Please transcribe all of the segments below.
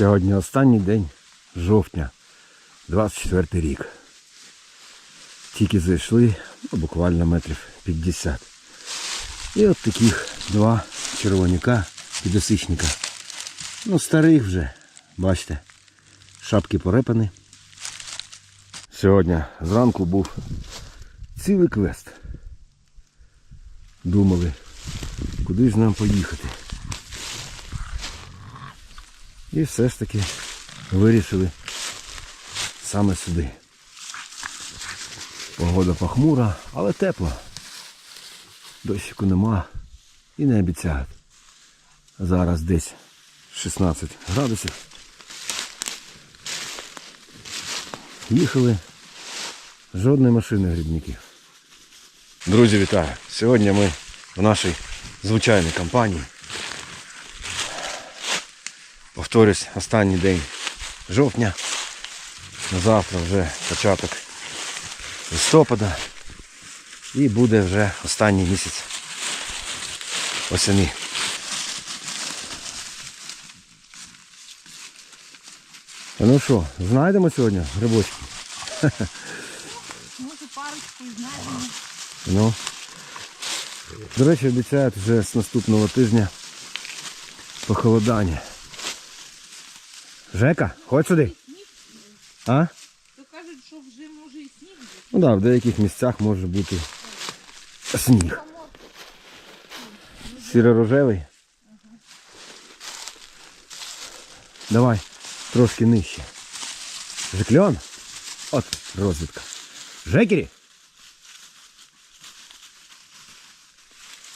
Сьогодні останній день жовтня, 24 рік. Тільки зайшли, ну, буквально метрів 50. І от таких два червоняка підосичника. Ну, старих вже, бачите, шапки порепані. Сьогодні зранку був цілий квест. Думали, куди ж нам поїхати. І все ж таки вирішили саме сюди. Погода похмура, але тепла. Дощику нема і не обіцяють. Зараз десь 16 градусів. Їхали. Жодної машини грибників. Друзі, вітаю! Сьогодні ми в нашій звичайній компанії. Повторюсь, останній день жовтня. Завтра вже початок листопада. І буде вже останній місяць осені. Ну що, знайдемо сьогодні грибочки? Може парочку і знайдемо. Ну. До речі, обіцяють вже з наступного тижня похолодання. Жека, ходь сюди. А? То кажуть, що вже може і сніг бути. Ну так, да, в деяких місцях може бути сніг. Сіро-рожевий. Давай, трошки нижче. Жекльон. От розвідка. Жекері.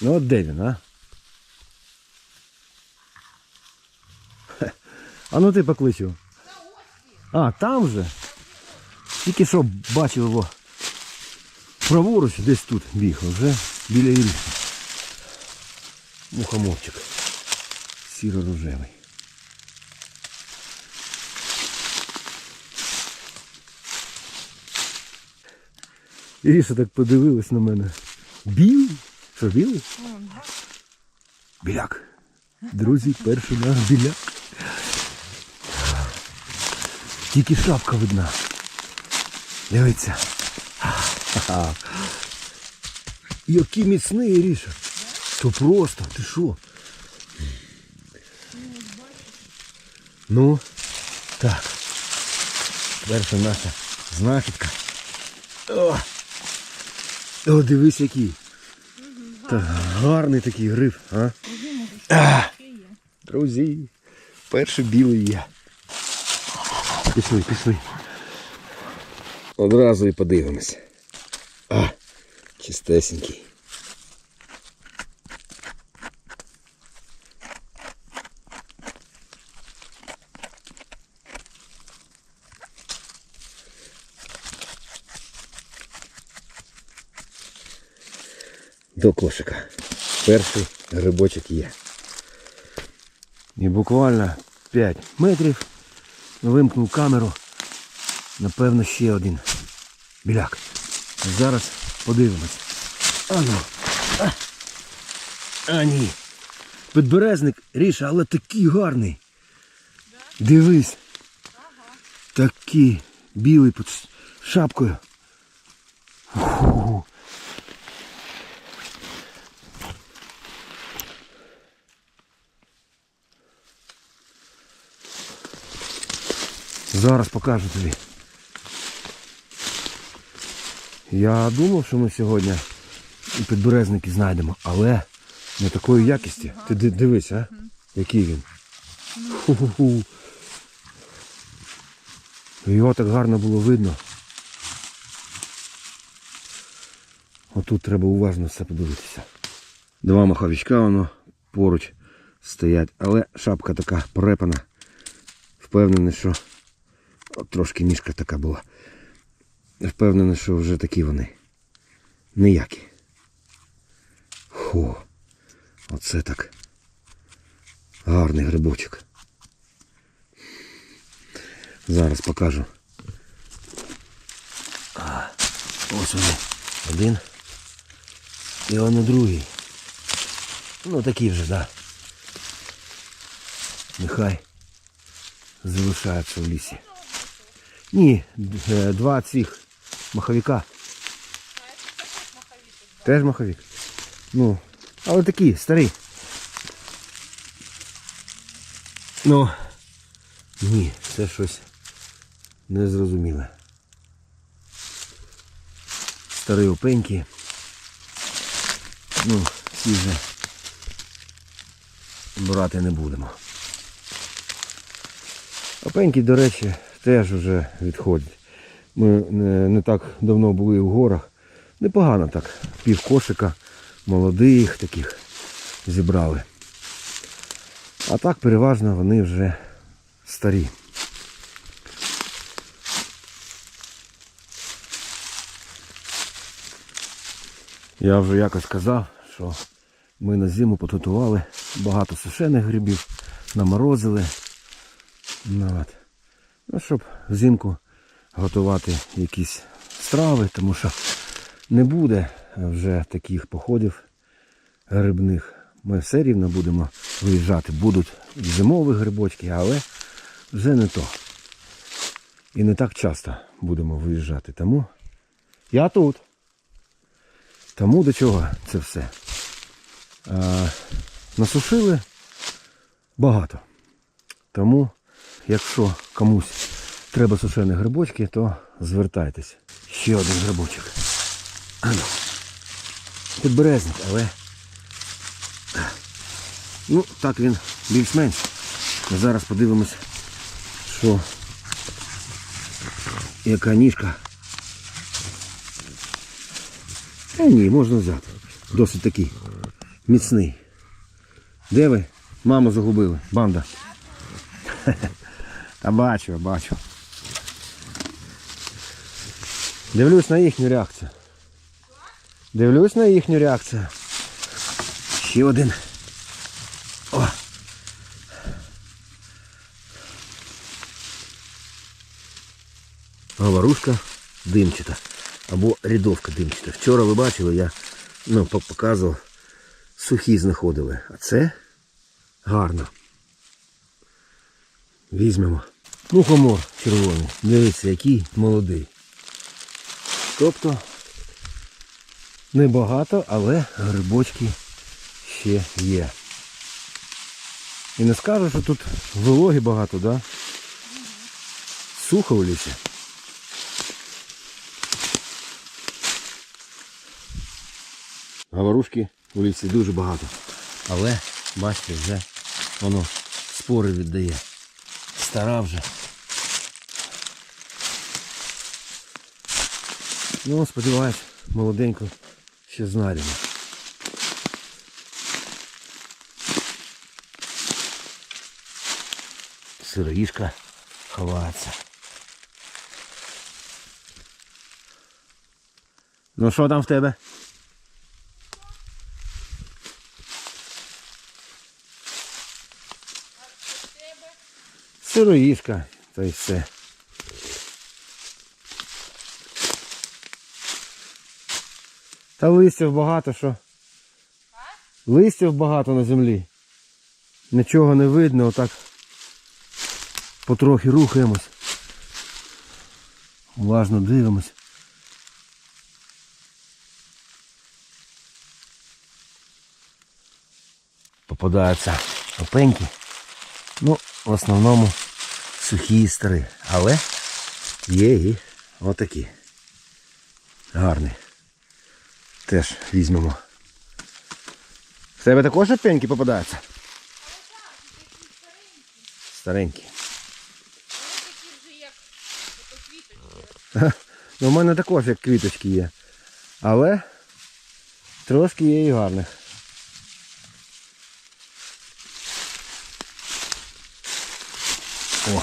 Ну от де він, а? А ну ти поклич його. А, там же. Тільки що бачив його праворуч, десь тут біг, вже біля Ірішки. Мухоморчик. Сіро-рожевий. Іріша так подивилась на мене. Білий? Що, білий? Біляк. Друзі, перший наш біляк. Тільки шапка видна. Дивіться. Ха-ха. Який міцний Іріша. То просто, ти що? Ну, так. Перша наша знахідка. О! О, дивись який. Та гарний такий гриб, а? а? Друзі, перший білий є. Пішли, пішли. Одразу і подивимось. А, чистесенький. До кошика. Перший грибочок є. І буквально 5 метрів вимкнув камеру. Напевно, ще один біляк. Зараз подивимось. А ну. А, а ні. Підберезник ріша, але такий гарний. Дивись. Такий білий під шапкою. Фу. Зараз покажу тобі. Я думав, що ми сьогодні і підберезники знайдемо, але не такої якісті. Ти дивись, а? Який він. Ху-ху-ху. Його так гарно було видно. Отут треба уважно все подивитися. Два маховичка воно поруч стоять, але шапка така порепана. Впевнений, що От трошки ніжка така була. Впевнений, що вже такі вони. Ніякі. Фу. Оце так. Гарний грибочок. Зараз покажу. А, ось вони. Один. І он другий. Ну такий вже, так. Да. Нехай залишаються в лісі. Ні, е, два цих маховіка. Теж маховік. Ну, але такі, старі. Ну, ні, це щось незрозуміле. Старі опеньки. Ну, ці вже брати не будемо. Опеньки, до речі, теж вже відходять. Ми не, так давно були в горах. Непогано так. Пів кошика молодих таких зібрали. А так переважно вони вже старі. Я вже якось казав, що ми на зиму підготували багато сушених грибів, наморозили. Ну, от. Ну, щоб взимку готувати якісь страви, тому що не буде вже таких походів грибних. Ми все рівно будемо виїжджати. Будуть зимові грибочки, але вже не то. І не так часто будемо виїжджати. Тому я тут. Тому до чого це все? А, насушили багато. Тому, якщо комусь треба сушені грибочки, то звертайтесь. Ще один грибочок. Підберезник, але. Ну, так він більш-менш. Зараз подивимось, що яка ніжка. Та ні, можна взяти. Досить такий міцний. Де ви? Маму загубили, банда. Та бачу, бачу. Дивлюсь на їхню реакцію. Дивлюсь на їхню реакцію. Ще один. О. Говорушка димчата. Або рядовка димчата. Вчора ви бачили, я ну, показував, сухі знаходили. А це гарно. Візьмемо. Комор червоний. Дивіться, який молодий. Тобто небагато, але грибочки ще є. І не скажу, що тут вологи багато, да? Сухо в лісі. Говорушки у лісі дуже багато. Але, бачите, вже воно спори віддає. Стара вже. Ну, сподіваюсь, молоденько ще знайдемо. Сироїшка ховається. Ну що там в тебе? Сироїшка, та й все. Та листів багато що. Листів багато на землі. Нічого не видно, отак потрохи рухаємось. Уважно дивимось. Попадаються опеньки. Ну, в основному сухі і старі. Але є і отакі. Гарні. Теж візьмемо. В тебе також опеньки попадаються? Старенькі. Квіточки. Ну, у мене також як квіточки є. Але трошки є і гарних. О,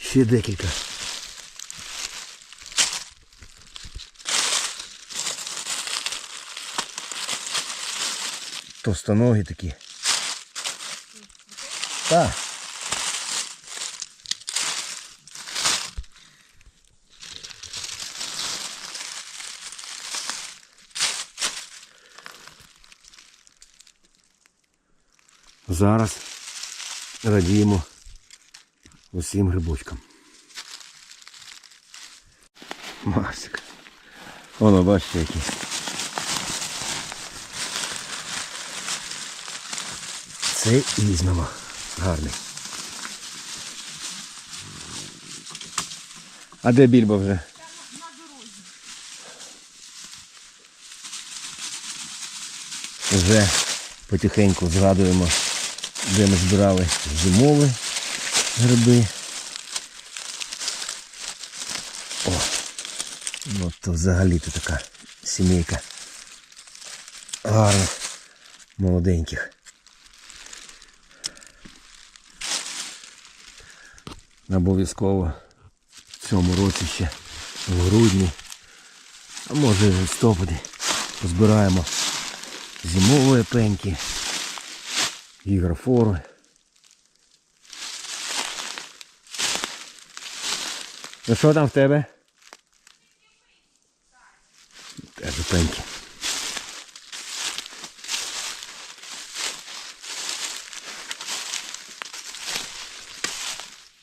ще декілька. Товстоногі такі. Так. Зараз радіємо усім грибочкам. Масик. Воно, бачите, які. Це ізново гарний. А де більба вже? Вже потихеньку згадуємо, де ми збирали зимові гриби. О, ну то взагалі то така сімейка гарних, молоденьких. Обов'язково в цьому році ще в грудні, а може в листопаді позбираємо зимові пеньки, гігрофори. Ну що там в тебе? Теж пеньки.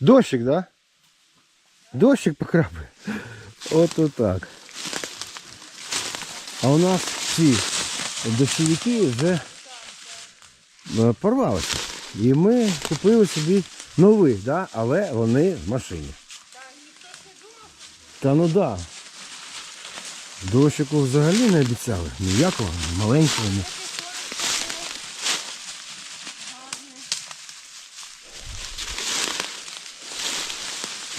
Дощик, да? Дощик покрапає. От отак. А у нас ці дощовики вже е, порвалися. І ми купили собі нових, да? але вони в машині. Та ну да. Дощику взагалі не обіцяли. Ніякого, маленького.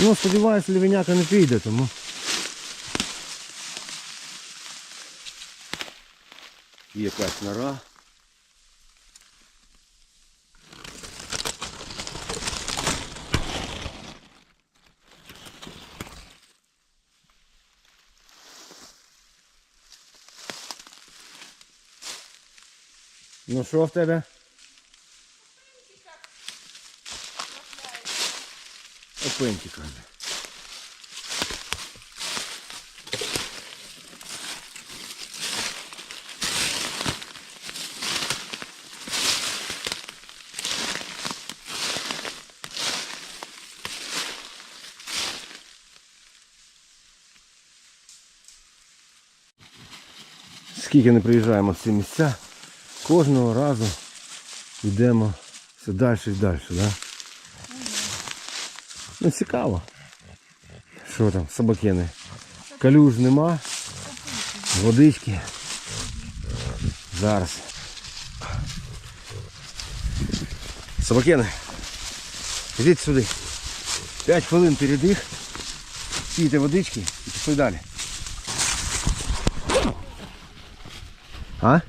Ну, сподіваюсь, лівеняка не піде, тому. Є якась нора. Ну що в тебе? Опеньки, каже. Скільки не приїжджаємо в ці місця, кожного разу йдемо все далі і далі, да? Ну цікаво. Що там, собакени? Калюж нема. Водички. Зараз. Собакени. Ідіть сюди. П'ять хвилин передих. Пійте водички і пішли далі. А?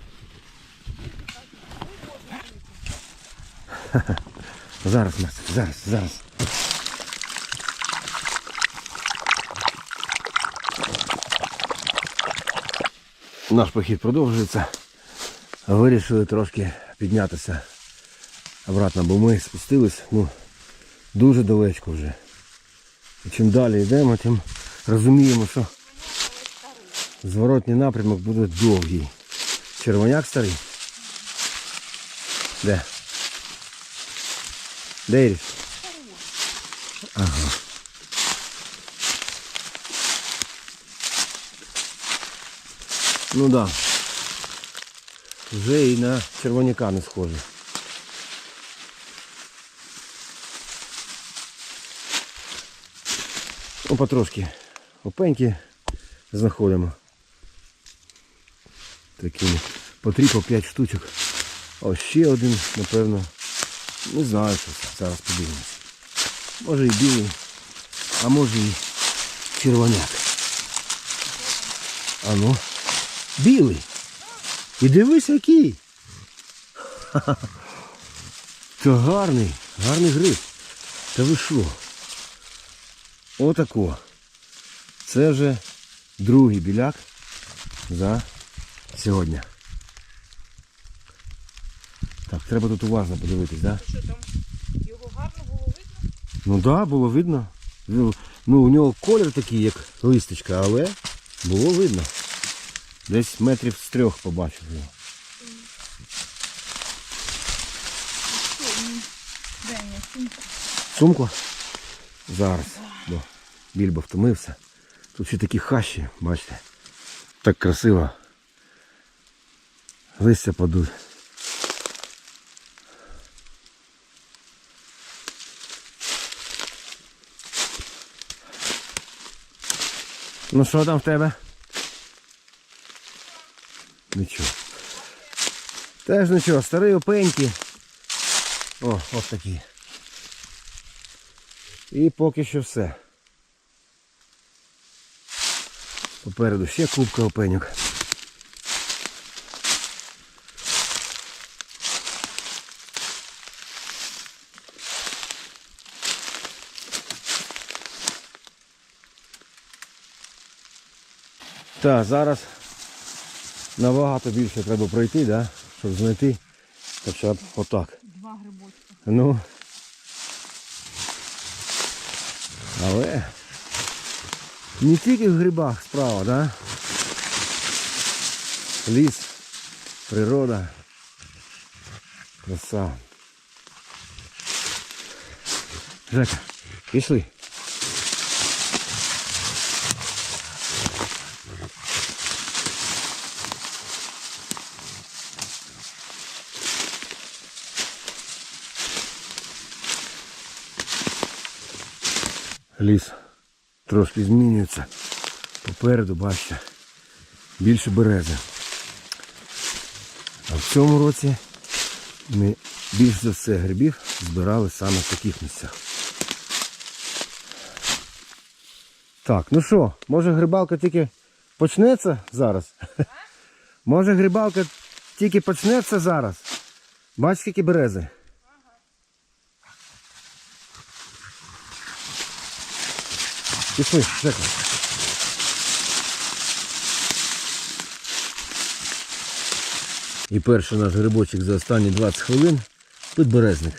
Зараз, Марцик, зараз, зараз. Наш похід продовжується. Вирішили трошки піднятися обратно, бо ми спустились ну, дуже далечко вже. І чим далі йдемо, тим розуміємо, що зворотній напрямок буде довгий. Червоняк старий. Де? Де Іріс? Ага. Ну да. Вже і на червоняка не схоже. Ну, потрошки опеньки знаходимо. Такими. По 3 по 5 штучок. Ось ще один, напевно. Не знаю, що. Зараз подивимось. Може і білий, а може і червоняк. А ну. Білий. І дивись який. Ха-ха. Та гарний, гарний гриб. Та ви що? Отако. Це вже другий біляк за сьогодні. Так, треба тут уважно подивитись, так? Да? Що там? Його гарно було видно? Ну так, да, було видно. Ну, Ну, у нього колір такий, як листочка, але було видно. Десь метрів з трьох побачив його. Де мені сумка? Сумку? Зараз. Бо більбо втомився. Тут ще такі хащі, бачите. Так красиво. Листя падуть. Ну що там в тебе? Нічого. Теж нічого, старий опеньки. О, ось такі. І поки що все. Попереду ще кубка опеньок. Так, зараз набагато більше треба пройти, да? щоб знайти хоча б отак. Два грибочки. Ну. Але не тільки в грибах справа, да? Ліс, природа. Краса. Жека, пішли. Ліс трошки змінюється. Попереду, бачите, більше берези. А в цьому році ми більш за все грибів збирали саме в таких місцях. Так, ну що, може грибалка тільки почнеться зараз? Може грибалка тільки почнеться зараз? Бачиш, скільки берези? Пішли, Жека. І перший наш грибочок за останні 20 хвилин підберезник.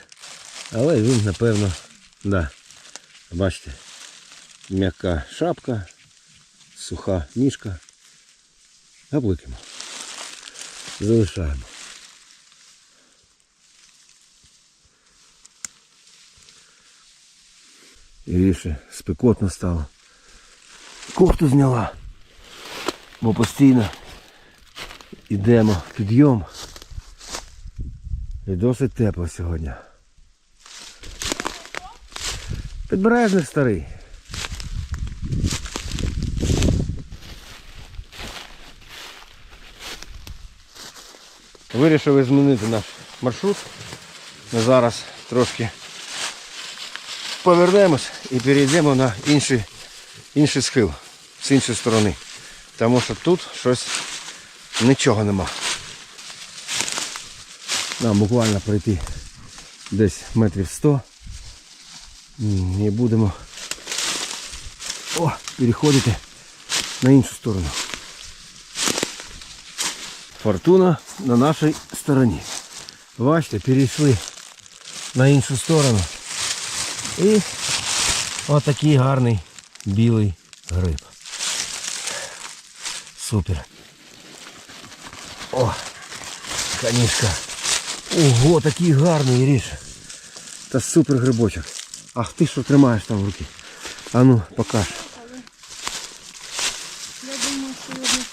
Але він, напевно, да. Бачите, м'яка шапка, суха ніжка. Обликимо. Залишаємо. І більше спекотно стало. Кофту зняла. Бо постійно йдемо підйом. І досить тепло сьогодні. Підбережник старий. Вирішили змінити наш маршрут. Ми зараз трошки повернемось і перейдемо на інший, інший схил з іншої сторони. Тому що тут щось нічого нема. Нам буквально пройти десь метрів 100 і будемо о, переходити на іншу сторону. Фортуна на нашій стороні. Бачите, перейшли на іншу сторону. І отакий гарний білий гриб. Супер. О, канішка. Ого, такий гарний ріж. Та супер грибочок. Ах ти що тримаєш там в руки? А ну, покаж. Я думаю, що його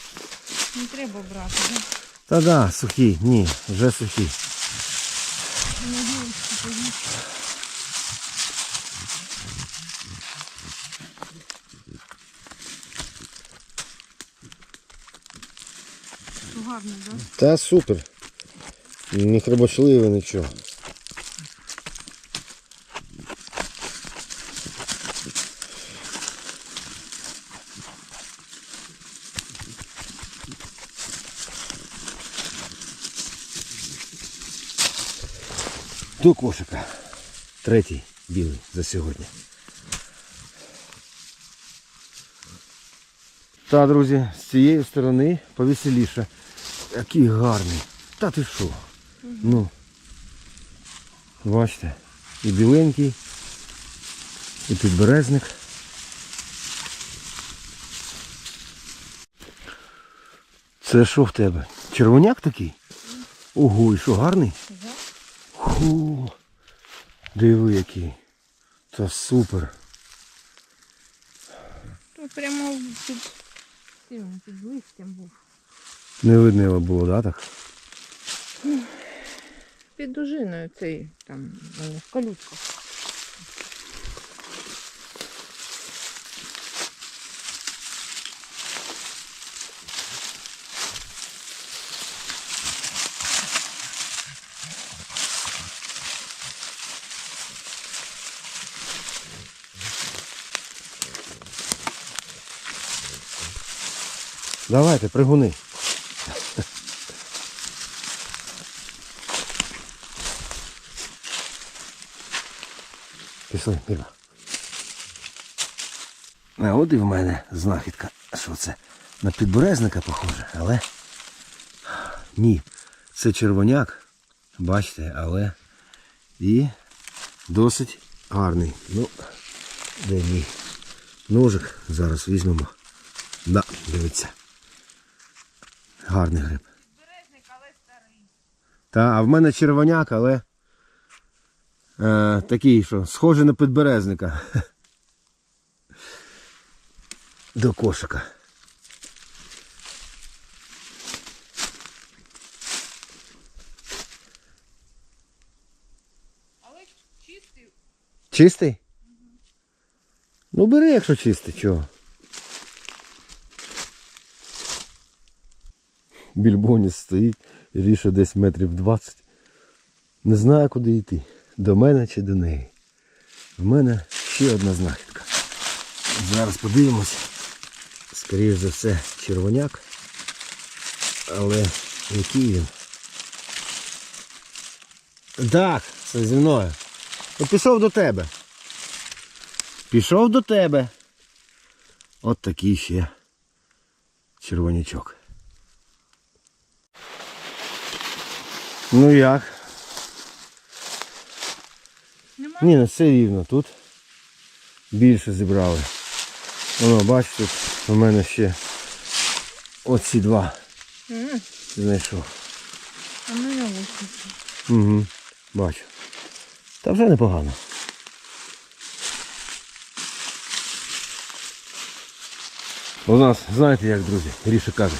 не треба брати. Да? Та да, сухий, ні, вже сухий. Надіюсь, що поїсть. Ну, Гарно, так? Да? Та супер. Не хребочливо нічого. До кошика. Третій білий за сьогодні. Та, друзі, з цієї сторони повеселіше. Який гарний. Та ти що? Ну. Бачите. І біленький, і підберезник. Це що в тебе? Червоняк такий? Ого, і що гарний? Ху. Диви який. Та супер. Прямо під під листям був. Не видно його було, да, так? Під дужиною цей там в колючках. Давайте, пригуни. Пішли, Міра. А от і в мене знахідка. Що це? На підберезника похоже, але. Ні, це червоняк. Бачите, але і досить гарний. Ну, де мій ножик? Зараз візьмемо. Да, дивіться. Гарний гриб. Березник, але старий. Та, а в мене червоняк, але е, такий, що схожий на підберезника. До кошика. Але чистий. Чистий? Ну бери, якщо чистий, чого. Більбоніс стоїть ріше десь метрів 20. Не знаю, куди йти. До мене чи до неї. В мене ще одна знахідка. Зараз подивимось. Скоріше за все, червоняк. Але який він? Так, це зі мною. Ну, пішов до тебе. Пішов до тебе. От такий ще червонячок. Ну як? Нема? Ні, ну все рівно. Тут більше зібрали. Воно, бачите, тут у мене ще оці два знайшов. А мене. Угу. Бачу. Та вже непогано. У нас, знаєте як, друзі, Ріша каже,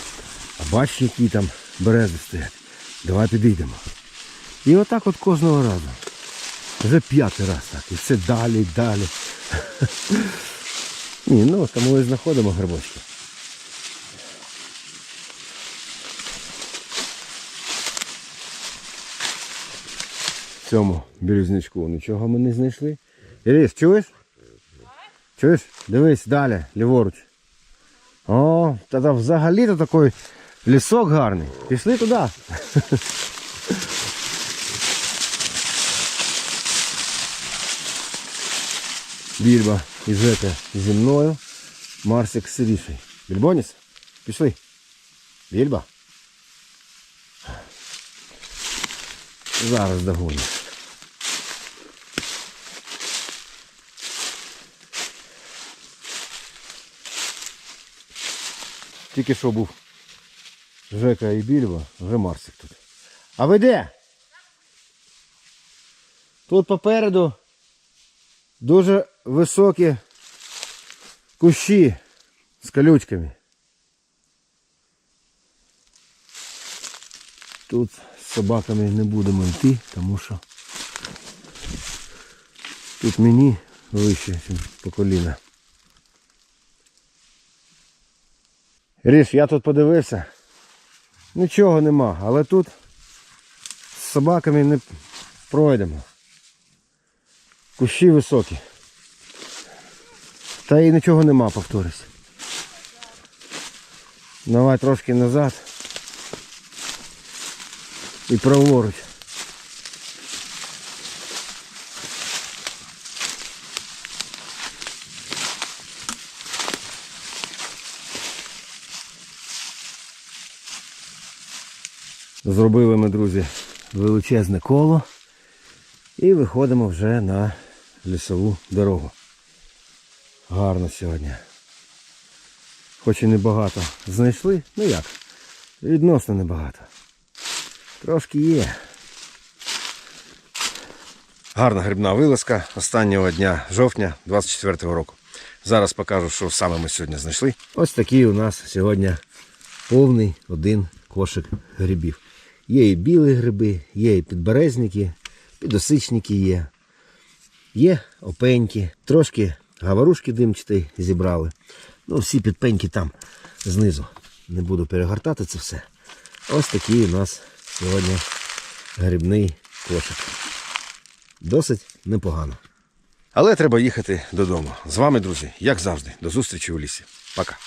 а бач, які там берези стоять. Давай підійдемо. І отак от кожного разу. Вже п'ятий раз так. І все далі, далі. Ні, ну тому і знаходимо грибочки. В цьому бірюзничку нічого ми не знайшли. Ірис, чуєш? Чуєш? Дивись далі, ліворуч. О, там взагалі-то такий лісок гарний. Пішли туди. Більба і Жека зі мною. Марсик з Сирішей. Більбоніс? Пішли. Більба. Зараз догоню. Тільки що був Жека і Більба, вже Марсик тут. А ви де? Тут попереду дуже високі кущі з колючками. Тут з собаками не будемо йти, тому що тут мені вище, ніж по коліна. Ріш, я тут подивився. Нічого нема, але тут з собаками не пройдемо. Кущі високі. Та і нічого нема, повторюсь. Давай трошки назад. І праворуч. Зробили ми, друзі, величезне коло і виходимо вже на лісову дорогу. Гарно сьогодні. Хоч і небагато знайшли, ну як, відносно небагато. Трошки є. Гарна грибна вилазка останнього дня жовтня 24-го року. Зараз покажу, що саме ми сьогодні знайшли. Ось такий у нас сьогодні повний один кошик грибів. Є і білі гриби, є і підберезники, підосичники є. Є опеньки, трошки гаварушки димчатий зібрали. Ну, всі підпеньки там знизу. Не буду перегортати це все. Ось такий у нас сьогодні грибний кошик. Досить непогано. Але треба їхати додому. З вами, друзі, як завжди, до зустрічі у лісі. Пока.